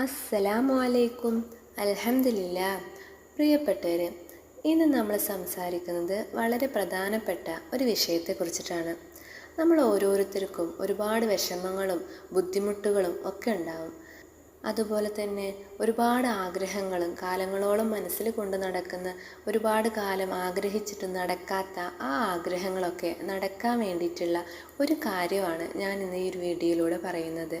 അസ്സലാമു അലൈക്കും അൽഹംദുലില്ല. പ്രിയപ്പെട്ടവരെ ഇന്ന് നമ്മൾ സംസാരിക്കുന്നത് വളരെ പ്രധാനപ്പെട്ട ഒരു വിഷയത്തെക്കുറിച്ചിട്ടാണ്. നമ്മൾ ഓരോരുത്തർക്കും ഒരുപാട് വിഷമങ്ങളും ബുദ്ധിമുട്ടുകളും ഒക്കെ ഉണ്ടാവും. അതുപോലെ തന്നെ ഒരുപാട് ആഗ്രഹങ്ങളും കാലങ്ങളോളം മനസ്സിൽ കൊണ്ട് നടക്കുന്ന ഒരുപാട് കാലം ആഗ്രഹിച്ചിട്ട് നടക്കാത്ത ആ ആഗ്രഹങ്ങളൊക്കെ നടക്കാൻ വേണ്ടിയിട്ടുള്ള ഒരു കാര്യമാണ് ഞാൻ ഇന്ന് ഈ ഒരു വീഡിയോയിലൂടെ പറയുന്നത്.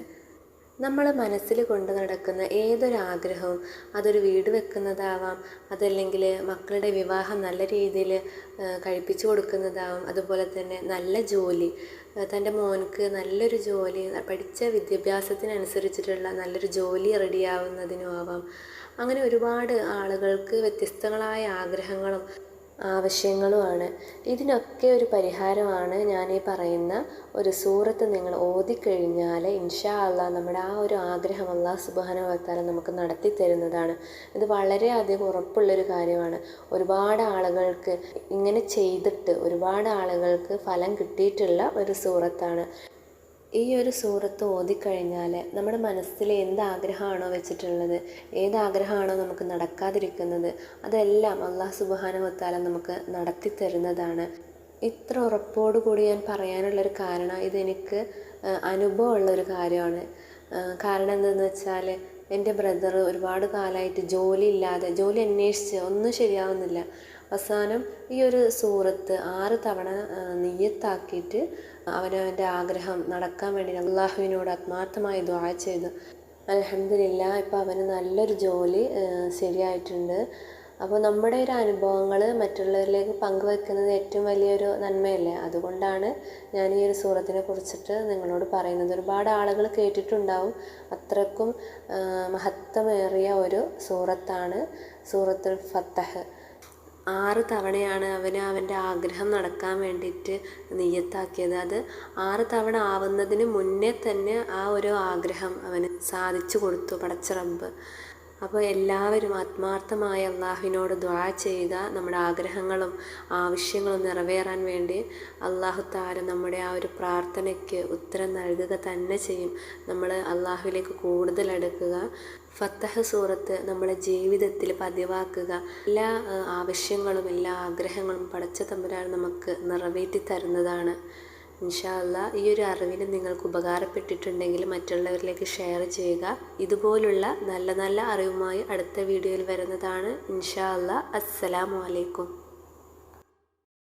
നമ്മൾ മനസ്സിൽ കൊണ്ട് നടക്കുന്ന ഏതൊരു ആഗ്രഹവും അതൊരു വീട് വെക്കുന്നതാവാം അതല്ലെങ്കിൽ മക്കളുടെ വിവാഹം നല്ല രീതിയിൽ കഴിപ്പിച്ചു കൊടുക്കുന്നതാവാം അതുപോലെ തന്നെ നല്ല ജോലി തന്റെ മോൻക്ക് നല്ലൊരു ജോലി പഠിച്ച വിദ്യാഭ്യാസത്തിനനുസരിച്ചിട്ടുള്ള നല്ലൊരു ജോലി റെഡിയാവുന്നതിനും ആവാം. അങ്ങനെ ഒരുപാട് ആളുകൾക്ക് വ്യത്യസ്തങ്ങളായ ആഗ്രഹങ്ങളും ആവശ്യങ്ങളുമാണ്. ഇതിനൊക്കെ ഒരു പരിഹാരമാണ് ഞാൻ ഈ പറയുന്ന ഒരു സൂറത്ത് നിങ്ങൾ ഓതിക്കഴിഞ്ഞാൽ ഇൻഷാ അള്ളാ നമ്മുടെ ആ ഒരു ആഗ്രഹം അള്ളാഹ് സുബാന വക്താല നമുക്ക് നടത്തി തരുന്നതാണ്. ഇത് വളരെയധികം ഉറപ്പുള്ളൊരു കാര്യമാണ്. ഒരുപാട് ആളുകൾക്ക് ഇങ്ങനെ ചെയ്തിട്ട് ഒരുപാട് ആളുകൾക്ക് ഫലം കിട്ടിയിട്ടുള്ള ഒരു സൂറത്താണ്. ഈ ഒരു സൂറത്ത് ഓതിക്കഴിഞ്ഞാൽ നമ്മുടെ മനസ്സിൽ എന്ത് ആഗ്രഹമാണോ വെച്ചിട്ടുള്ളത് ഏത് ആഗ്രഹമാണോ നമുക്ക് നടക്കാതിരിക്കുന്നത് അതെല്ലാം അള്ളാഹ് സുബാനുവത്താല നമുക്ക് നടത്തി തരുന്നതാണ്. ഇത്ര ഉറപ്പോടു കൂടി ഞാൻ പറയാനുള്ളൊരു കാരണം ഇതെനിക്ക് അനുഭവമുള്ളൊരു കാര്യമാണ്. കാരണം എന്താണെന്ന് വെച്ചാൽ എന്റെ ബ്രദർ ഒരുപാട് കാലമായിട്ട് ജോലി ഇല്ലാതെ ജോലി അന്വേഷിച്ച് ഒന്നും ശരിയാവുന്നില്ല. അവസാനം ഈ ഒരു സൂറത്ത് ആറ് തവണ നെയ്യത്താക്കിയിട്ട് അവനവന്റെ ആഗ്രഹം നടക്കാൻ വേണ്ടി അള്ളാഹുവിനോട് ആത്മാർത്ഥമായി ദ്വാ ചെയ്തു. അലഹമില്ല ഇപ്പോൾ അവന് നല്ലൊരു ജോലി ശരിയായിട്ടുണ്ട്. അപ്പോൾ നമ്മുടെ ഒരു അനുഭവങ്ങൾ മറ്റുള്ളവരിലേക്ക് പങ്കുവെക്കുന്നത് ഏറ്റവും വലിയൊരു നന്മയല്ലേ? അതുകൊണ്ടാണ് ഞാൻ ഈ ഒരു സൂറത്തിനെ കുറിച്ചിട്ട് നിങ്ങളോട് പറയുന്നത്. ഒരുപാട് ആളുകൾ കേട്ടിട്ടുണ്ടാവും അത്രക്കും മഹത്വമേറിയ ഒരു സൂറത്താണ് സൂറത്തുൽ ഫത്തഹ്. ആറ് തവണയാണ് അവന് അവന്റെ ആഗ്രഹം നടക്കാൻ വേണ്ടിയിട്ട് നിയ്യത്താക്കിയത് അത് ആറ് തവണ ആവുന്നതിന് മുന്നേ തന്നെ ആ ഒരു ആഗ്രഹം അവന് സാധിച്ചു കൊടുത്തു പടച്ച അപ്പോൾ എല്ലാവരും ആത്മാർത്ഥമായ അള്ളാഹുവിനോട് ദ്വാ ചെയ്യുക നമ്മുടെ ആഗ്രഹങ്ങളും ആവശ്യങ്ങളും നിറവേറാൻ വേണ്ടി അള്ളാഹു താര നമ്മുടെ ആ ഒരു പ്രാർത്ഥനയ്ക്ക് ഉത്തരം നൽകുക തന്നെ ചെയ്യും. നമ്മൾ അള്ളാഹുവിലേക്ക് കൂടുതൽ അടുക്കുക. ഫത്തഹ സൂറത്ത് നമ്മുടെ ജീവിതത്തിൽ പതിവാക്കുക. എല്ലാ ആവശ്യങ്ങളും എല്ലാ ആഗ്രഹങ്ങളും പടച്ച തമ്പുരാൻ നമുക്ക് നിറവേറ്റി തരുന്നതാണ്. ഇൻഷാല്ല ഈ ഒരു അറിവിന് നിങ്ങൾക്ക് ഉപകാരപ്പെട്ടിട്ടുണ്ടെങ്കിൽ മറ്റുള്ളവരിലേക്ക് ഷെയർ ചെയ്യുക. ഇതുപോലുള്ള നല്ല നല്ല അറിവുമായി അടുത്ത വീഡിയോയിൽ വരുന്നതാണ്. ഇൻഷാല്ല അല്ലാ അസ്സലാമു അലൈക്കും.